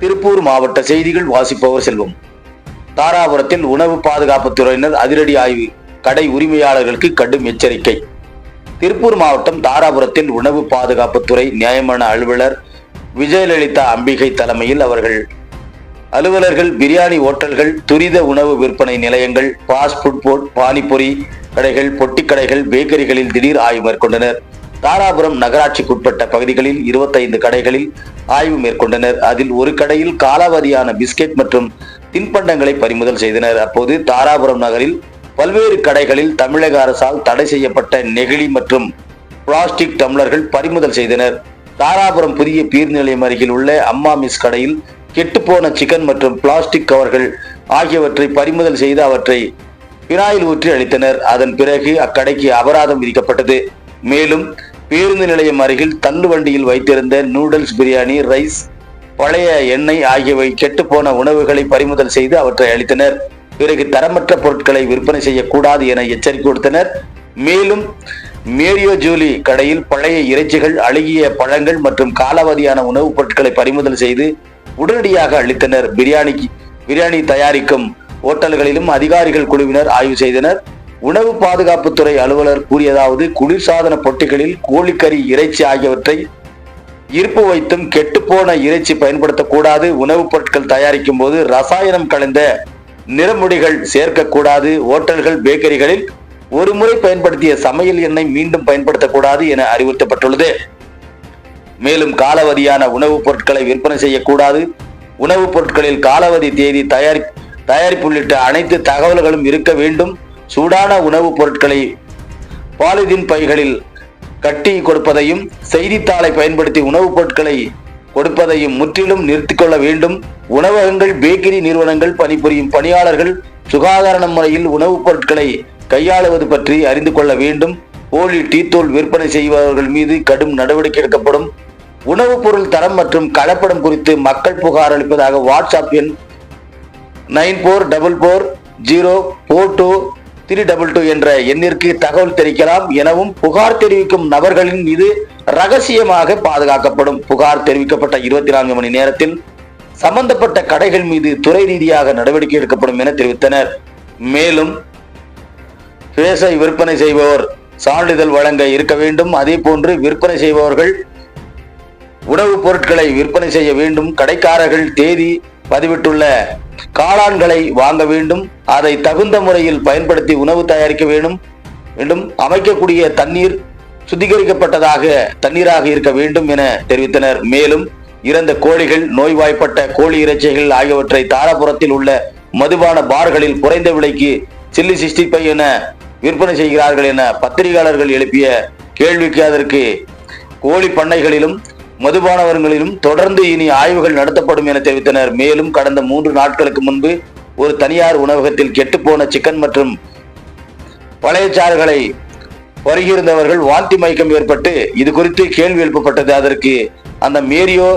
திருப்பூர் மாவட்ட செய்திகள் வாசிப்பவர் செல்வம். தாராபுரத்தில் உணவு பாதுகாப்புத்துறையினர் அதிரடி ஆய்வு கடை உரிமையாளர்களுக்கு கடும் எச்சரிக்கை. திருப்பூர் மாவட்டம் தாராபுரத்தில் உணவு பாதுகாப்புத்துறை நியாயமான அலுவலர் விஜயலலிதா அம்பிகை தலைமையில் அவர்கள் அலுவலர்கள் பிரியாணி ஓட்டல்கள் துரித உணவு விற்பனை நிலையங்கள் ஃபாஸ்ட் ஃபுட் போர்ட் பானிபுரி கடைகள் பொட்டிக்கடைகள் பேக்கரிகளில் திடீர் ஆய்வு மேற்கொண்டனர். தாராபுரம் நகராட்சிக்குட்பட்ட பகுதிகளில் 25 கடைகளில் ஆய்வு மேற்கொண்டனர். அதில் ஒரு கடையில் காலாவதியான பிஸ்கெட் மற்றும் தின்பண்டங்களை பறிமுதல் செய்தனர். அப்போது தாராபுரம் நகரில் பல்வேறு கடைகளில் தமிழக அரசால் தடை செய்யப்பட்ட நெகிழி மற்றும் பிளாஸ்டிக் டம்ளர்கள் பறிமுதல் செய்தனர். தாராபுரம் புதிய பீர் நிலையம் அருகில் உள்ள அம்மா மிஸ் கடையில் கெட்டுப்போன சிக்கன் மற்றும் பிளாஸ்டிக் கவர்கள் ஆகியவற்றை பறிமுதல் செய்து அவற்றை பினாயில் ஊற்றி அளித்தனர் அதன் பிறகு அக்கடைக்கு அபராதம் விதிக்கப்பட்டது. மேலும் பேருந்து நிலையம் அருகில் தள்ளு வண்டியில் வைத்திருந்த நூடுல்ஸ் பிரியாணி ரைஸ் பழைய எண்ணெய் ஆகியவை கெட்டுப்போன உணவுகளை பறிமுதல் செய்து அவற்றை அளித்தனர். பிறகு தரமற்ற பொருட்களை விற்பனை செய்யக்கூடாது என எச்சரிக்கை கொடுத்தனர். மேலும் மேரியோ ஜூலி கடையில் பழைய இறைச்சிகள் அழுகிய பழங்கள் மற்றும் காலாவதியான உணவுப் பொருட்களை பறிமுதல் செய்து உடனடியாக அளித்தனர். பிரியாணிக்கு பிரியாணி தயாரிக்கும் ஓட்டல்களிலும் அதிகாரிகள் குழுவினர் ஆய்வு செய்தனர். உணவு பாதுகாப்புத்துறை அலுவலர் கூறியதாவது குளிர்சாதன பொட்டிகளில் கோழிக்கறி இறைச்சி ஆகியவற்றை இருப்பு வைத்தும் கெட்டுப்போன இறைச்சி பயன்படுத்தக்கூடாது. உணவுப் பொருட்கள் தயாரிக்கும் போது ரசாயனம் கலந்த நிறமுடிகள் சேர்க்கக்கூடாது. ஓட்டல்கள் பேக்கரிகளில் ஒரு முறை பயன்படுத்திய சமையல் எண்ணெய் மீண்டும் பயன்படுத்தக்கூடாது என அறிவுறுத்தப்பட்டுள்ளது. மேலும் காலாவதியான உணவுப் பொருட்களை விற்பனை செய்யக்கூடாது. உணவுப் பொருட்களில் காலாவதி தேதி தயாரி தயாரிப்பு உள்ளிட்ட அனைத்து தகவல்களும் இருக்க வேண்டும். சூடான உணவுப் பொருட்களை பாலிதீன் பைகளில் கட்டி கொடுப்பதையும் செய்தித்தாளை பயன்படுத்தி உணவுப் பொருட்களை கொடுப்பதையும் முற்றிலும் நிறுத்திக்கொள்ள வேண்டும். உணவகங்கள் பேக்கரி நிறுவனங்கள் பணிபுரியும் பணியாளர்கள் சுகாதார முறையில் உணவுப் பொருட்களை கையாளுவது பற்றி அறிந்து கொள்ள வேண்டும். போலி டீத்தூள் விற்பனை செய்பவர்கள் மீது கடும் நடவடிக்கை எடுக்கப்படும். உணவுப் பொருள் தரம் மற்றும் கலப்படம் குறித்து மக்கள் புகார் அளிப்பதாக வாட்ஸ்அப் எண் nine four double four zero four two three double two என்ற எண்ணிற்கு தகவல் தெரிவிக்கலாம் எனவும் புகார் தெரிவிக்கும் நபர்களின் மீது ரகசியமாக பாதுகாக்கப்படும். புகார் தெரிவிக்கப்பட்ட இருபத்தி நான்கு மணி நேரத்தில் சம்பந்தப்பட்ட கடைகள் மீது துறை ரீதியாக நடவடிக்கை எடுக்கப்படும் என தெரிவித்தனர். மேலும் பேசை விற்பனை செய்பவர் சான்றிதழ் வழங்க இருக்க வேண்டும். அதே போன்று விற்பனை செய்பவர்கள் உணவுப் பொருட்களை விற்பனை செய்ய வேண்டும். கடைக்காரர்கள் தேதி பதிவிட்டுள்ள காளான்களை வாங்க வேண்டும் அதை தகுந்த முறையில் பயன்படுத்தி உணவு தயாரிக்க வேண்டும் வேண்டும் அமைக்கக்கூடிய தண்ணீர் சுத்திகரிக்கப்பட்டதாக தண்ணீராக இருக்க வேண்டும் என தெரிவித்தனர். மேலும் இறந்த கோழிகள் நோய்வாய்ப்பட்ட கோழி இறைச்சிகள் ஆகியவற்றை தாராபுரத்தில் உள்ள மதுபான பார்களில் குறைந்த விலைக்கு சில்லி சிக்ஸ்டி ஃபைவ் என விற்பனை செய்கிறார்கள் என பத்திரிகையாளர்கள் எழுப்பிய கேள்விக்கு அதற்கு கோழி பண்ணைகளிலும் மதுபானவர்களிலும் தொடர்ந்து இனி ஆய்வுகள் நடத்தப்படும் என தெரிவித்தனர். மேலும் கடந்த மூன்று நாட்களுக்கு முன்பு ஒரு தனியார் உணவகத்தில் கெட்டுப்போன சிக்கன் மற்றும் பழையச்சாறுகளை வருகிருந்தவர்கள் வாந்தி மயக்கம் ஏற்பட்டு இது குறித்து கேள்வி எழுப்பப்பட்டது. அதற்கு அந்த மேரியோ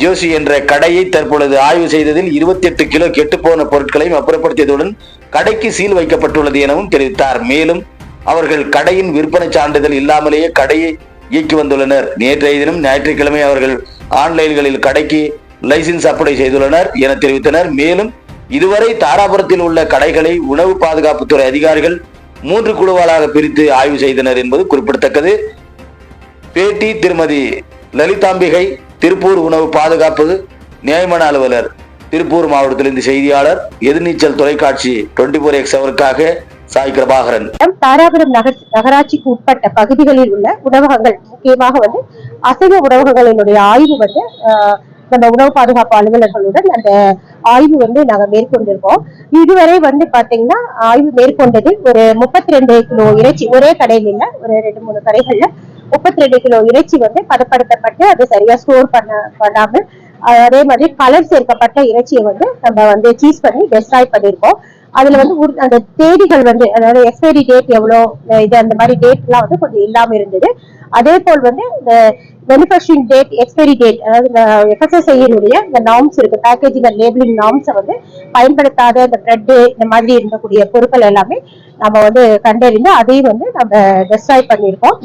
ஜோசி என்ற கடையை தற்பொழுது ஆய்வு செய்ததில் 28 கிலோ கெட்டுப்போன பொருட்களையும் அப்புறப்படுத்தியதுடன் கடைக்கு சீல் வைக்கப்பட்டுள்ளது எனவும் தெரிவித்தார். மேலும் அவர்கள் கடையின் விற்பனை சான்றிதழ் இல்லாமலேயே கடையை இயக்கி வந்துள்ளனர். நேற்றைய தினம் ஞாயிற்றுக்கிழமை அவர்கள் ஆன்லைன்களில் கடைக்கு லைசன்ஸ் அப்ளை செய்துள்ளனர் என தெரிவித்தனர். மேலும் இதுவரை தாராபுரத்தில் உள்ள கடைகளை உணவு பாதுகாப்புத்துறை அதிகாரிகள் மூன்று குழுவாளாக பிரித்து ஆய்வு செய்தனர் என்பது குறிப்பிடத்தக்கது. பேட்டி திருமதி லலிதாம்பிகை திருப்பூர் உணவு பாதுகாப்பு நியாயமான அலுவலர் திருப்பூர் மாவட்டத்திலிருந்து செய்தியாளர் எதிர்நீச்சல் தொலைக்காட்சி டுவெண்ட்டி ஃபோர் எக்ஸ் அவருக்காக சாய் பிரபாகரன். தாராபுரம் நகர் நகராட்சிக்கு உட்பட்ட பகுதிகளில் உள்ள உணவகங்கள் முக்கியமாக வந்து அசைவ உணவகங்களினுடைய ஆய்வு வந்து நம்ம உணவு பாதுகாப்பு அலுவலர்களுடன் அந்த ஆய்வு வந்து நாங்க மேற்கொண்டிருக்கோம். இதுவரை வந்து பாத்தீங்கன்னா ஆய்வு மேற்கொண்டதில் ஒரு முப்பத்தி ரெண்டு கிலோ இறைச்சி ஒரே கடையில் இல்ல ஒரு ரெண்டு மூணு கடைகள்ல முப்பத்தி ரெண்டு கிலோ இறைச்சி வந்து பதப்படுத்தப்பட்டு அது சரியா ஸ்டோர் பண்ண பண்ணாமல் அதே மாதிரி கலர் சேர்க்கப்பட்ட இறைச்சியை வந்து நம்ம வந்து சீஸ் பண்ணி டெஸ்ட்ராய் பண்ணியிருக்கோம். அதுல வந்து அந்த தேதிகள் வந்து அதாவது எக்ஸ்பைரி டேட் எவ்வளோ இது அந்த மாதிரி டேட் எல்லாம் வந்து கொஞ்சம் இல்லாம இருந்தது. அதே போல் வந்து இந்த மேனுஃபேக்சரிங் டேட் எக்ஸ்பைரி டேட் அதாவது இந்த எஃப்எஸ்எஸ்ஐனுடைய இந்த நார்ம்ஸ் இருக்கு பேக்கேஜிங் அண்ட் லேபிளிங் நார்ம்ஸை வந்து பயன்படுத்தாத இந்த பிரெட் இந்த மாதிரி இருக்கக்கூடிய பொருட்கள் எல்லாமே நம்ம வந்து கண்டறிந்து அதையும் வந்து நம்ம டெஸ்ட்ராய் பண்ணியிருக்கோம்.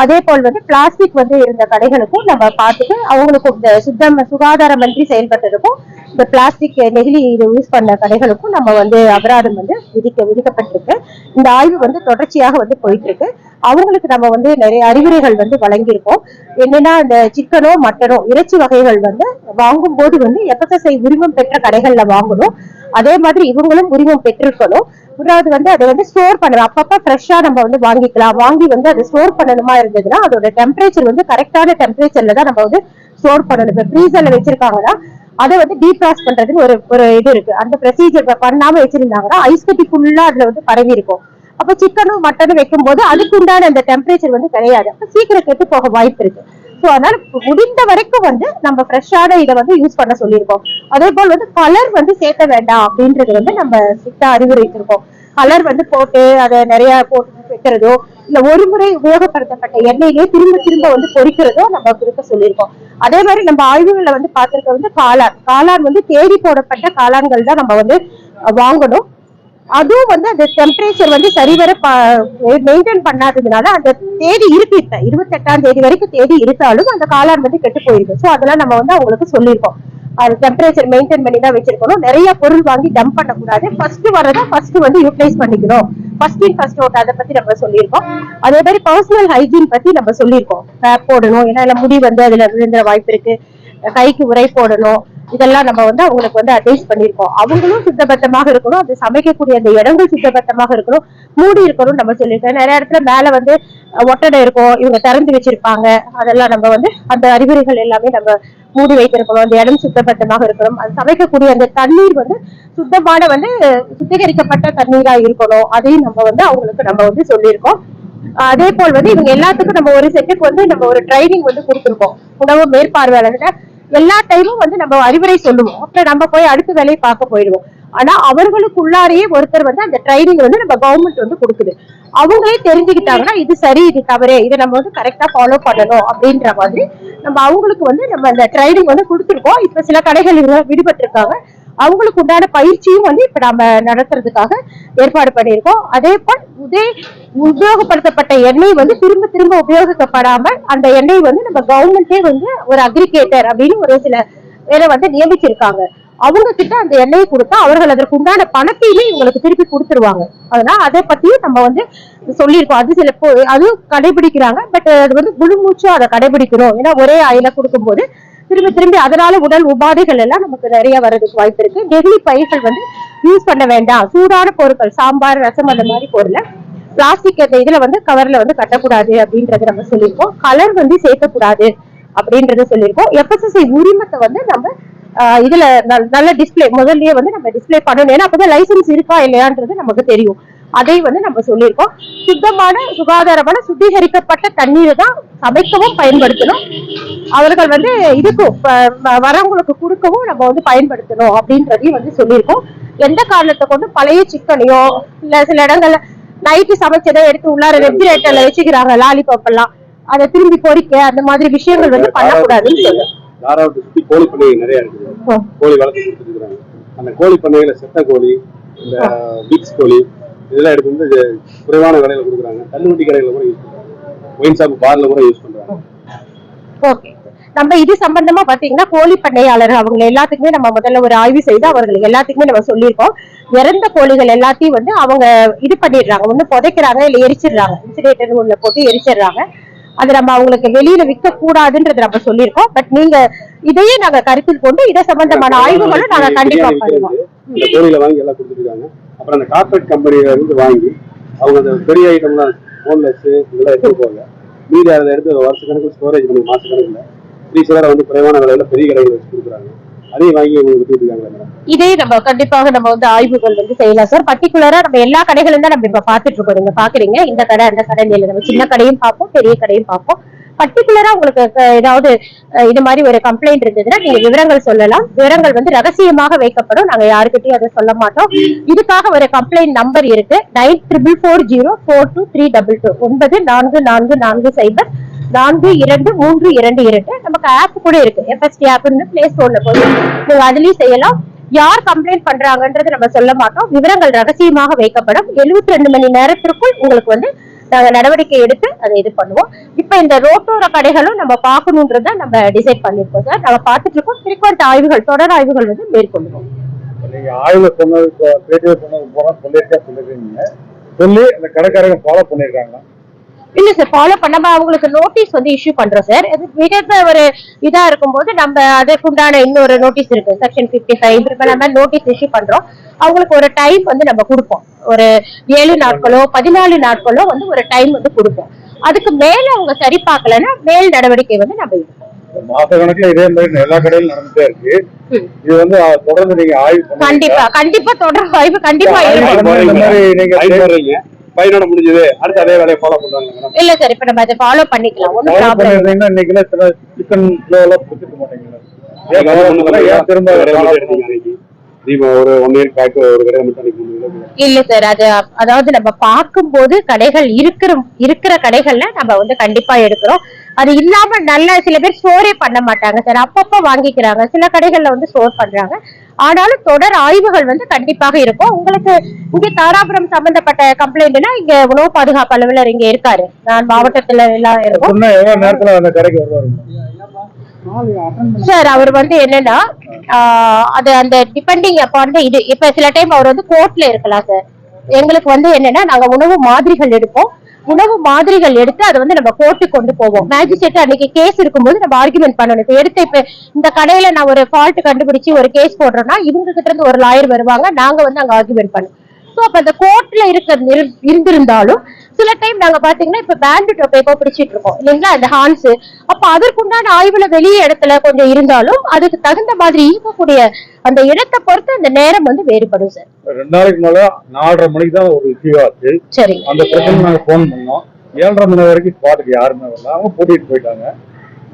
அதே போல் வந்து பிளாஸ்டிக் வந்து இருந்த கடைகளுக்கும் நம்ம பார்த்துட்டு அவங்களுக்கும் இந்த சுத்தம் சுகாதாரமன்றி செயல்பட்டதுக்கும் இந்த பிளாஸ்டிக் நெகிழி இது யூஸ் பண்ண கடைகளுக்கும் நம்ம வந்து அபராதம் வந்து விதிக்க விதிக்கப்பட்டிருக்கு. இந்த ஆய்வு வந்து தொடர்ச்சியாக வந்து போயிட்டு இருக்கு அவங்களுக்கு நம்ம வந்து நிறைய அறிவுரைகள் வந்து வழங்கியிருக்கோம். என்னன்னா இந்த சிக்கனோ மட்டனோ இறைச்சி வகைகள் வந்து வாங்கும் போது வந்து எஃப்எஸ்எஸ்ஐ உரிமம் பெற்ற கடைகள்ல வாங்கணும். அதே மாதிரி இவங்களும் உரிமம் பெற்றிருக்கணும். மூன்றாவது வந்து அதை வந்து ஸ்டோர் பண்ணணும். அப்பப்ப ஃப்ரெஷ்ஷா நம்ம வந்து வாங்கிக்கலாம். வாங்கி வந்து அதை ஸ்டோர் பண்ணணுமா இருந்ததுன்னா அதோட டெம்பரேச்சர் வந்து கரெக்டான டெம்பரேச்சர்ல தான் நம்ம வந்து ஸ்டோர் பண்ணணும். இப்ப ஃப்ரீசர்ல வச்சிருக்காங்கன்னா அதை வந்து டீப்ராஸ் பண்றதுன்னு ஒரு ஒரு இது இருக்கு. அந்த ப்ரொசீஜர் பண்ணாம வச்சிருந்தாங்கன்னா ஐஸ் கட்டி ஃபுல்லா அதுல வந்து பரவி இருக்கும். அப்ப சிக்கனும் மட்டனும் வைக்கும் போது அதுக்கு உண்டான அந்த டெம்பரேச்சர் வந்து கிடையாது. அப்ப சீக்கிரம் கெட்டு போக வாய்ப்பு இருக்கு. சோ அதனால முடிந்த வரைக்கும் வந்து நம்ம ஃப்ரெஷ்ஷான இதை வந்து யூஸ் பண்ண சொல்லியிருக்கோம். அதே போல் வந்து கலர் வந்து சேர்க்க வேண்டாம் அப்படின்றது வந்து நம்ம ஸ்ட்ரிக்டா அறிவுரைத்திருக்கோம் கலர் வந்து போட்டு அதை நிறைய போட்டு வைக்கிறதோ இல்ல ஒரு முறை உபயோகப்படுத்தப்பட்ட எண்ணெயிலே திரும்ப திரும்ப வந்து பொரிக்கிறதோ நம்ம கொடுக்க சொல்லியிருக்கோம். அதே மாதிரி நம்ம ஆய்வுகளை வந்து பார்த்திருக்க வந்து காளான். காளான் வந்து தேடி போடப்பட்ட காளான்கள் தான் நம்ம வந்து வாங்கணும். அதுவும் வந்து அந்த டெம்பரேச்சர் வந்து சரிவர மெயின்டைன் பண்ணாததுனால அந்த தேதி இருக்கு இப்ப. இருபத்தெட்டாம் தேதி வரைக்கும் தேதி இருக்காலும் அந்த காளான் வந்து கெட்டு போயிருக்கு சோ அதெல்லாம் நம்ம வந்து அவங்களுக்கு சொல்லியிருக்கோம். அது டெம்பரேச்சர் மெயின்டைன் பண்ணி தான் வச்சிருக்கணும். நிறைய பொருள் வாங்கி டம்ப் பண்ணக்கூடாது. ஃபர்ஸ்ட் வரதை ஃபர்ஸ்ட் வந்து யூட்டிலைஸ் பண்ணிக்கணும். ஃபர்ஸ்ட் இன் ஃபர்ஸ்ட் அவுட் அதை பத்தி நம்ம சொல்லியிருக்கோம். அதே மாதிரி பர்சனல் ஹைஜீன் பத்தி நம்ம சொல்லியிருக்கோம். பேப் போடணும். ஏன்னா முடி வந்து அதுல விழுந்துற வாய்ப்பு இருக்கு. கைக்கு உரை போடணும். இதெல்லாம் நம்ம வந்து அவங்களுக்கு வந்து அட்வைஸ் பண்ணியிருக்கோம். அவங்களும் சுத்தபத்தமாக இருக்கணும். அது சமைக்கக்கூடிய அந்த இடங்கள் சுத்தபத்தமாக இருக்கணும். மூடி இருக்கணும் நம்ம சொல்லியிருக்கோம். நிறைய இடத்துல மேல வந்து ஒட்டடை இருக்கும். இவங்க திறந்து வச்சிருப்பாங்க. அதெல்லாம் நம்ம வந்து அந்த அறிகுறிகள் எல்லாமே நம்ம மூடி வைத்திருக்கணும். அந்த இடம் சுத்தபத்தமாக இருக்கணும். அது சமைக்கக்கூடிய அந்த தண்ணீர் வந்து சுத்தமான வந்து சுத்திகரிக்கப்பட்ட தண்ணீரா இருக்கணும். அதையும் நம்ம வந்து அவங்களுக்கு நம்ம வந்து சொல்லியிருக்கோம். அதே போல் வந்து இவங்க எல்லாத்துக்கும் நம்ம ஒரு செட்டுக்கு வந்து நம்ம ஒரு ட்ரைனிங் வந்து கொடுத்துருக்கோம். உணவு மேற்பார்வையாளர்கிட்ட எல்லா டைமும் வந்து நம்ம அறிவுரை சொல்லுவோம். அப்புறம் நம்ம போய் அடுத்த வேலையை பார்க்க போயிடுவோம். ஆனா அவர்களுக்குள்ளாரையே ஒருத்தர் வந்து அந்த ட்ரைனிங் வந்து நம்ம கவர்மெண்ட் வந்து கொடுக்குது. அவங்களே தெரிஞ்சுக்கிட்டாங்கன்னா இது சரி இது தவறு இதை நம்ம வந்து கரெக்டா ஃபாலோ பண்ணணும் அப்படின்ற மாதிரி நம்ம அவங்களுக்கு வந்து நம்ம அந்த ட்ரைனிங் வந்து கொடுத்துருக்கோம். இப்ப சில கடைகள் விடுபட்டிருக்காங்க. அவங்களுக்கு உண்டான பயிற்சியும் வந்து இப்ப நம்ம நடத்துறதுக்காக ஏற்பாடு பண்ணியிருக்கோம். அதே போல் இதே உபயோகப்படுத்தப்பட்ட எண்ணெய் வந்து திரும்ப திரும்ப உபயோகிக்கப்படாமல் அந்த எண்ணெய் வந்து நம்ம கவர்மெண்டே வந்து ஒரு அக்ரிகேட்டர் அப்படின்னு ஒரு சில பேரை வந்து நியமிச்சிருக்காங்க. அவங்க கிட்ட அந்த எண்ணெயை கொடுத்தா அவர்கள் அதற்கு உண்டான பணத்தையுமே இவங்களுக்கு திருப்பி கொடுத்துருவாங்க. அதனால அதை பத்தியும் நம்ம வந்து சொல்லியிருக்கோம். அது சில போ- அதுவும் கடைபிடிக்கிறாங்க. பட் அது வந்து முழு மூச்சும் அதை கடைபிடிக்கணும். ஏன்னா ஒரே ஆயில கொடுக்கும்போது திரும்பி திரும்பி அதனால உடல் உபாதைகள் எல்லாம் நமக்கு நிறைய வர்றதுக்கு வாய்ப்பு இருக்கு. நெகிழி பைகள் வந்து யூஸ் பண்ண வேண்டாம். சூடான பொருட்கள் சாம்பார் ரசம் அந்த மாதிரி பொருளை பிளாஸ்டிக் அந்த இதுல வந்து கவர்ல வந்து கட்டக்கூடாது அப்படின்றத நம்ம சொல்லியிருக்கோம். கலர் வந்து சேர்க்கக்கூடாது அப்படின்றத சொல்லியிருக்கோம். எஃப்எஸ்எஸ்ஐ உரிமத்தை வந்து நம்ம இதுல நல்ல டிஸ்பிளே முதல்லயே வந்து நம்ம டிஸ்பிளே பண்ணணும். ஏன்னா அப்பதான் லைசென்ஸ் இருக்கா இல்லையான்றது நமக்கு தெரியும். அதை வந்து நம்ம சொல்லியிருக்கோம். சுத்தமான சுகாதாரமான சுத்திகரிக்கப்பட்ட தண்ணீரை தான் சமைக்கவும் பயன்படுத்தணும். அவர்கள் வந்து இதுக்கும் வரவங்களுக்கு கொடுக்கவும் நம்ம வந்து பயன்படுத்தணும் அப்படின்றதையும் வந்து சொல்லியிருக்கோம். எந்த காரணத்தை கொண்டு பழைய சிக்கனையோ இல்ல சில இடங்கள்ல நைட்டு சமைச்சதை எடுத்து உள்ளார ரெஃப்ரிஜரேட்டர்ல வச்சுக்கிறாங்க லாலிபாப் எல்லாம் அதை திரும்பி பொறிக்க அந்த மாதிரி விஷயங்கள் வந்து பண்ணக்கூடாதுன்னு சுத்தி கோழி பண்ணை நிறைய இருக்குது. கோழி வளர்த்து கொடுத்துட்டு இருக்காங்க அந்த கோழி பண்ணையில செத்த கோழி இந்த பீக்ஸ் கோழி இதெல்லாம் எடுத்து வந்து குறைவான விலையில கொடுக்குறாங்க. தள்ளுவண்டி கடையில கூட யூஸ் பண்றாங்க. ஒயின் ஷாப் பார்ல கூட யூஸ் பண்றாங்க. ஓகே நம்ம இது சம்பந்தமா பாத்தீங்கன்னா கோழி பண்ணையாளர் அவங்க எல்லாத்துக்குமே நம்ம முதல்ல ஒரு ஆய்வு செய்து அவர்களுக்கு எல்லாத்துக்குமே நம்ம சொல்லியிருக்கோம். இறந்த கோழிகள் எல்லாத்தையும் வந்து அவங்க இது பண்ணிடுறாங்க. ஒண்ணு புதைக்கிறாங்க இல்ல எரிச்சிடுறாங்க. இன்சிடேட்டர் உள்ள போட்டு எரிச்சிடுறாங்க. அது நம்ம அவங்களுக்கு வெளியில விற்க கூடாதுன்றது நம்ம சொல்லியிருக்கோம். பட் நீங்க இதையே நாங்க கருத்தில் கொண்டு இதை சம்பந்தமான ஆய்வுகளும் நாங்க கண்டிப்பா பண்ணுவோம். வாங்கி எல்லாம் கொடுத்துட்டு இருக்காங்க அப்புறம் அந்த கார்பரேட் கம்பெனியில இருந்து வாங்கி அவங்க அந்த பெரிய ஐட்டம்லாம் போன்லெஸ் இதெல்லாம் எடுத்துட்டு போவாங்க. மீதி அதை எடுத்து வருஷ கணக்கு ஸ்டோரேஜ் பண்ணி மாச கணக்குல. ஃப்ரீசரை வந்து குறைவான விலையில பெரிய கடைகள் வச்சு கொடுக்குறாங்க. அதையும் வாங்கி இருக்காங்க மேடம் இதே நம்ம கண்டிப்பாக நம்ம வந்து ஆய்வுகள் வந்து செய்யலாம் சார் பர்டிகுலரா நம்ம எல்லா கடைகளும் தான் நம்ம இப்ப பாத்துட்டு இருக்கோம் நீங்க பாக்குறீங்க. இந்த கடை அந்த கடை இல்ல நம்ம சின்ன கடையும் பார்ப்போம் பெரிய கடையும் பார்ப்போம். பர்டிகுலரா உங்களுக்கு ஏதாவது இது மாதிரி ஒரு கம்ப்ளைண்ட் இருந்ததுன்னா நீங்க விவரங்கள் சொல்லலாம். விவரங்கள் வந்து ரகசியமாக வைக்கப்படும். நாங்க யாருக்கிட்டையும் அதை சொல்ல மாட்டோம். இதுக்காக ஒரு கம்ப்ளைண்ட் நம்பர் இருக்கு. Nine triple four zero four two three double two. ஒன்பது நான்கு நான்கு நான்கு சைபர் நான்கு இரண்டு மூன்று இரண்டு இரண்டு. நமக்கு ஆப் கூட இருக்கு. எஃப்எஸ்டி ஆப்னு பிளே ஸ்டோர்ல போய் நீங்க அதுலயும் செய்யலாம். யார் கம்ப்ளைண்ட் பண்றாங்கன்றது நம்ம சொல்ல மாட்டோம். விவரங்கள் ரகசியமாக வைக்கப்படும். 72 ரெண்டு மணி நேரத்திற்குள் உங்களுக்கு வந்து நாங்க நடவடிக்கை எடுத்து அதை இது பண்ணுவோம். இப்ப இந்த ரோட்டோர கடைகளும் நம்ம பார்க்கணுன்றத நம்ம டிசைட் பண்ணிருக்கோம் சார் நம்ம பார்த்துட்டு இருக்கோம். frequent ஆய்வுகள் தொடர் ஆய்வுகள் வந்து மேற்கொள்வோம் நீங்க ஆய்வு சொன்னது சொன்னது போல சொல்லியிருக்கா சொல்லிருக்கீங்க சொல்லி அந்த கடைக்காரங்க ஃபாலோ பண்ணிருக்காங்க இல்ல சார் ஃபாலோ பண்ணாம அவங்களுக்கு நோட்டீஸ் வந்து இஷ்யூ பண்றோம் சார் இது மிக ஒரு இதா இருக்கும்போது நம்ம அதற்குண்டான இன்னொரு நோட்டீஸ் இருக்கு. செக்ஷன் பிப்டி ஃபைவ் இப்ப நம்ம நோட்டீஸ் இஷ்யூ பண்றோம். அவங்களுக்கு ஒரு டைம் வந்து நம்ம கொடுப்போம். ஒரு ஏழு நாட்களோ பதினாலு நாட்களோ வந்து ஒரு டைம் வந்து கொடுப்போம். அதுக்கு மேல அவங்க சரி பார்க்கலன்னா மேல் நடவடிக்கை வந்து நம்ம எடுப்போம். மாச கணக்குல இதே மாதிரி எல்லா கடையிலும் நடந்துட்டே இருக்கு. இது வந்து தொடர்ந்து நீங்க ஆய்வு? கண்டிப்பா கண்டிப்பா தொடர் ஆய்வு கண்டிப்பா நீங்க ஃபைனோட முடிஞ்சது. அடுத்து அதே வேலையை ஃபாலோ பண்றாங்க இல்ல சார் இப்ப நம்ம அதை ஃபாலோ பண்ணிக்கலாம். ஃபாலோ ப்ராப்ளம் இன்னைக்குல சில சிக்கன் எல்லாம் பிடிச்சிருக்க மாட்டீங்களா திரும்ப ஒரு ஒன் இயர் பேக் ஒரு கடை மட்டும் இல்ல சார் அது அதாவது நம்ம பார்க்கும்போது கடைகள் இருக்கிற இருக்கிற கடைகள்ல நம்ம வந்து கண்டிப்பா எடுக்கிறோம். அது இல்லாம நல்ல சில பேர் ஸ்டோரே பண்ண மாட்டாங்க சார் அப்பப்ப வாங்கிக்கிறாங்க. சில கடைகள்ல வந்து ஸ்டோர் பண்றாங்க. ஆனாலும் தொடர் ஆய்வுகள் வந்து கண்டிப்பாக இருக்கும். உங்களுக்கு இங்க தாராபுரம் சம்பந்தப்பட்ட கம்ப்ளைண்ட்னா இங்க உணவு பாதுகாப்பு அலுவலர் இங்க இருக்காரு. நான் மாவட்டத்துல எல்லாம் இருக்கும். சார் அவர் வந்து என்னன்னா ஆஹ் அது அந்த டிபெண்டிங் அப்பான் இது இப்ப சில டைம் அவர் வந்து கோர்ட்ல இருக்கலாம் சார் எங்களுக்கு வந்து என்னன்னா நாங்க உணவு மாதிரிகள் எடுப்போம். உணவு மாதிரிகள் எடுத்து அதை வந்து நம்ம கோர்ட்டுக்கு கொண்டு போவோம். மேஜிஸ்ட்ரேட் அன்னைக்கு கேஸ் இருக்கும்போது நம்ம ஆர்குமெண்ட் பண்ணணும். இப்ப எடுத்து இப்ப இந்த கடையில நான் ஒரு ஃபால்ட் கண்டுபிடிச்சு ஒரு கேஸ் போடுறேன்னா இவங்க கிட்ட இருந்து ஒரு லாயர் வருவாங்க. நாங்க வந்து அங்க ஆர்குமெண்ட் பண்ணுவோம் ஸோ அப்ப அந்த கோர்ட்ல இருக்க இருந்திருந்தாலும் சில டைம் நாங்க பாத்தீங்கன்னா இப்ப பேண்ட் டொபேக்கோ பிடிச்சிட்டு இருக்கோம். இல்லைங்களா? அந்த ஹான்ஸ் அப்ப அதற்குண்டான ஆய்வுல வெளிய இடத்துல கொஞ்சம் இருந்தாலும் அதுக்கு தகுந்த மாதிரி இருக்கக்கூடிய அந்த இடத்தை பொறுத்து அந்த நேரம் வந்து வேறுபடும் சார் ரெண்டு நாளைக்கு மேல நாலரை மணிக்கு தான் ஒரு இஷ்யூ ஆச்சு. சரி. அந்த பிரச்சனை நாங்க ஃபோன் பண்ணோம். ஏழரை மணி வரைக்கும் ஸ்பாட்டுக்கு யாருமே வரல அவங்க பூட்டிட்டு போயிட்டாங்க.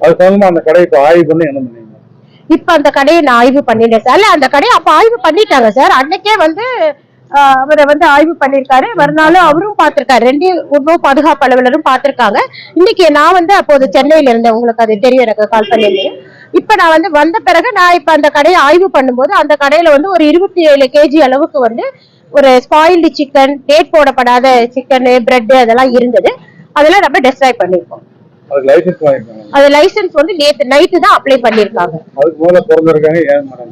அது சம்பந்தமா அந்த கடையை இப்போ ஆய்வு பண்ணி என்ன பண்ணீங்க? இப்ப அந்த கடையை நான் ஆய்வு பண்ணிட்டேன் சார் அந்த கடையை அப்ப ஆய்வு பண்ணிட்டாங்க சார் அன்னைக்கே வந்து அவரை வந்து ஆய்வு பண்ணிருக்காரு மறுநாளும் அவரும் பார்த்திருக்காரு. ரெண்டு உணவு பாதுகாப்பு அலுவலரும் பார்த்திருக்காங்க. இன்னைக்கு நான் வந்து அப்போது சென்னையில இருந்தேன். உங்களுக்கு அது தெரியும் எனக்கு கால் பண்ணியிருந்தேன் இப்ப நான் வந்து வந்த பிறகு நான் இப்ப அந்த கடையை ஆய்வு பண்ணும்போது அந்த கடையில வந்து ஒரு இருபத்தி ஏழு கேஜி அளவுக்கு வந்து ஒரு ஸ்பாயில்டு சிக்கன் டேட் போடப்படாத சிக்கனு பிரெட் அதெல்லாம் இருந்தது. அதெல்லாம் நம்ம டெஸ்ட்ராய் பண்ணியிருக்கோம். அது லைசென்ஸ் வந்து நேத்து நைட்டு தான் அப்ளை பண்ணிருக்காங்க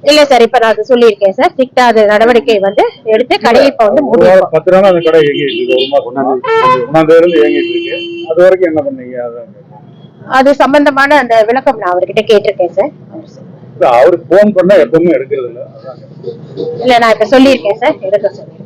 இல்ல சார் இப்ப நான் அது சொல்லியிருக்கேன் சார் ஸ்ட்ரிக்டா அது நடவடிக்கை வந்து எடுத்து கடையை இப்ப வந்து வாரம் பத்து நாள் அந்த கடை அது வரைக்கும் என்ன பண்ணீங்க. அது சம்பந்தமான அந்த விளக்கம் நான் அவர்கிட்ட கேட்டிருக்கேன் சார் அவருக்கு ஃபோன் பண்ணா எப்பவுமே எடுக்கிறது இல்ல. இல்ல நான் இப்ப சொல்லியிருக்கேன் சார் எடுக்க சொல்லி